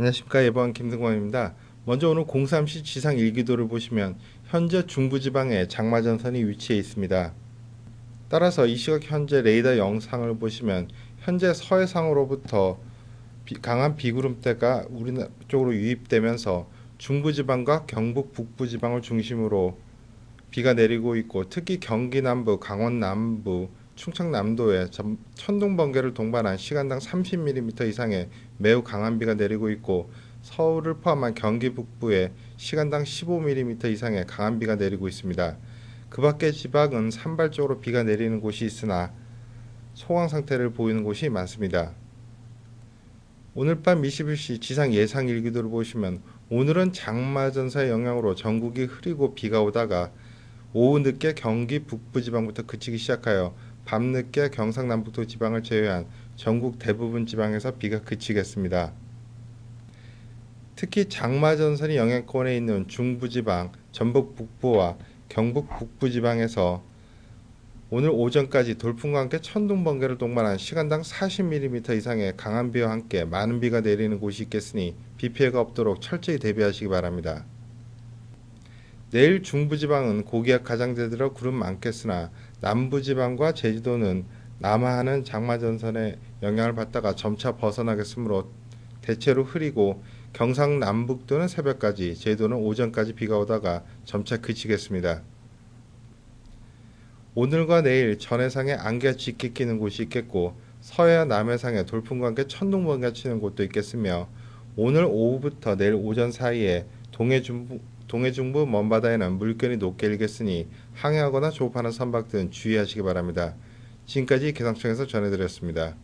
안녕하십니까 예보원 김등광입니다. 먼저 오늘 03시 지상 일기도를 보시면 현재 중부지방에 장마전선이 위치해 있습니다. 따라서 이 시각 현재 레이더 영상을 보시면 현재 서해상으로부터 비- 강한 비구름대가 우리나라 쪽으로 유입되면서 중부지방과 경북 북부지방을 중심으로 비가 내리고 있고 특히 경기 남부, 강원 남부, 충청 남도에 전- 천둥 번개를 동반한 시간당 30mm 이상의 매우 강한 비가 내리고 있고 서울을 포함한 경기 북부에 시간당 15mm 이상의 강한 비가 내리고 있습니다. 그 밖의 지방은 산발적으로 비가 내리는 곳이 있으나 소강 상태를 보이는 곳이 많습니다. 오늘 밤 21시 지상 예상 일기도를 보시면 오늘은 장마전사의 영향으로 전국이 흐리고 비가 오다가 오후 늦게 경기 북부 지방부터 그치기 시작하여 밤늦게 경상남북도 지방을 제외한 전국 대부분 지방에서 비가 그치겠습니다. 특히 장마전선이 영향권에 있는 중부지방, 전북 북부와 경북 북부지방에서 오늘 오전까지 돌풍과 함께 천둥 번개를 동반한 시간당 40mm 이상의 강한 비와 함께 많은 비가 내리는 곳이 있겠으니 비 피해가 없도록 철저히 대비하시기 바랍니다. 내일 중부지방은 고기압 가장자들어 구름 많겠으나 남부지방과 제주도는 남하하는 장마전선의 영향을 받다가 점차 벗어나겠으므로 대체로 흐리고 경상남북도는 새벽까지, 제주도는 오전까지 비가 오다가 점차 그치겠습니다. 오늘과 내일 전해상에 안개가 짙게 끼는 곳이 있겠고 서해와 남해상에 돌풍과 함께 천둥번개가 치는 곳도 있겠으며 오늘 오후부터 내일 오전 사이에 동해 중부, 동해 중부 먼바다에는 물결이 높게 일겠으니 항해하거나 조업하는 선박들은 주의하시기 바랍니다. 지금까지 기상청에서 전해드렸습니다.